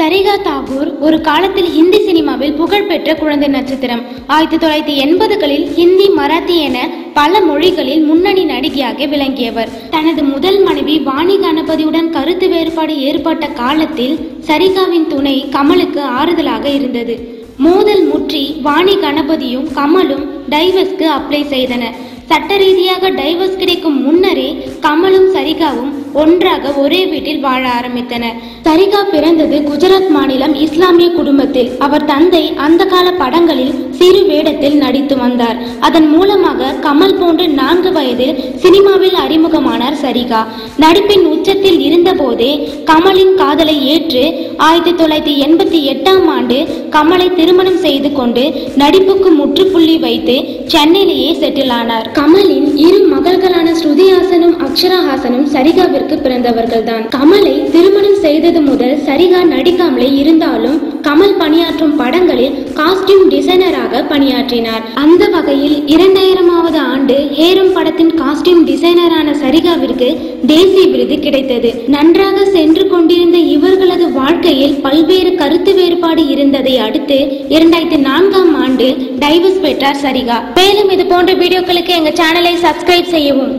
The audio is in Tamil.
சரிகா தாகூர் ஒரு காலத்தில் ஹிந்தி சினிமாவில் புகழ்பெற்ற குழந்தை நட்சத்திரம். ஆயிரத்தி தொள்ளாயிரத்தி எண்பதுகளில் ஹிந்தி மராத்தி என பல மொழிகளில் முன்னணி நடிகையாக விளங்கியவர். தனது முதல் மனைவி வாணி கணபதியுடன் கருத்து வேறுபாடு ஏற்பட்ட காலத்தில் சரிகாவின் துணை கமலுக்கு ஆறுதலாக இருந்தது. மோதல் முற்றி வாணி கணபதியும் கமலும் டைவர்ஸ்க்கு அப்ளை செய்தனர் சட்ட ரீதியாக டைவர்ஸ் கிடைக்கும் முன்னரே ஒன்றாக ஒரே வீட்டில் வாழ ஆரம்பித்தனர். சரிகா பிறந்தது குஜராத் மாநிலம் இஸ்லாமிய குடும்பத்தில். அவர் தந்தை அந்த கால படங்களில் சிறு வேடத்தில் நடித்து வந்தார். அதன் மூலமாக கமல் போன்று நான்கு வயதில் சினிமாவில் அறிமுகமானார் சரிகா. நடிப்பின் உச்சத்தில் இருந்தபோதே கமலின் காதலை ஏற்று ஆயிரத்தி தொள்ளாயிரத்தி எண்பத்தி எட்டாம் ஆண்டு கமலை திருமணம் செய்து கொண்டு நடிப்புக்கு முற்றுப்புள்ளி வைத்து சென்னையிலேயே செட்டில் ஆனார். கமலின் இரு மகள்களான ஸ்ருதிஹாசனும் அக்ஷராஹாசனும் சரிகாவிற்கு பிறந்தவர்கள்தான். கமலை திருமணம் செய்தது முதல் சரிகா நடிக்காமலே இருந்தாலும் கமல் பணியாற்றும் படங்களில் காஸ்டியூம் டிசைனராக பணியாற்றினார். அந்த வகையில் இரண்டாயிரமாவது ஆண்டு ஹேரும் படத்தின் காஸ்டியூம் டிசைனரான சரிகாவிற்கு தேசிய விருது கிடைத்தது. நன்றாக சென்று கொண்டிருந்த இவர்களது வாழ்க்கையில் பல்வேறு கருத்து வேறுபாடு இருந்ததை அடுத்து இரண்டாயிரத்தி நான்காம் ஆண்டு டைவர்ஸ் பெற்றார் சரிகா. மேலும் இது போன்ற வீடியோக்களுக்கு எங்க சேனலை சப்ஸ்கிரைப் செய்யவும்.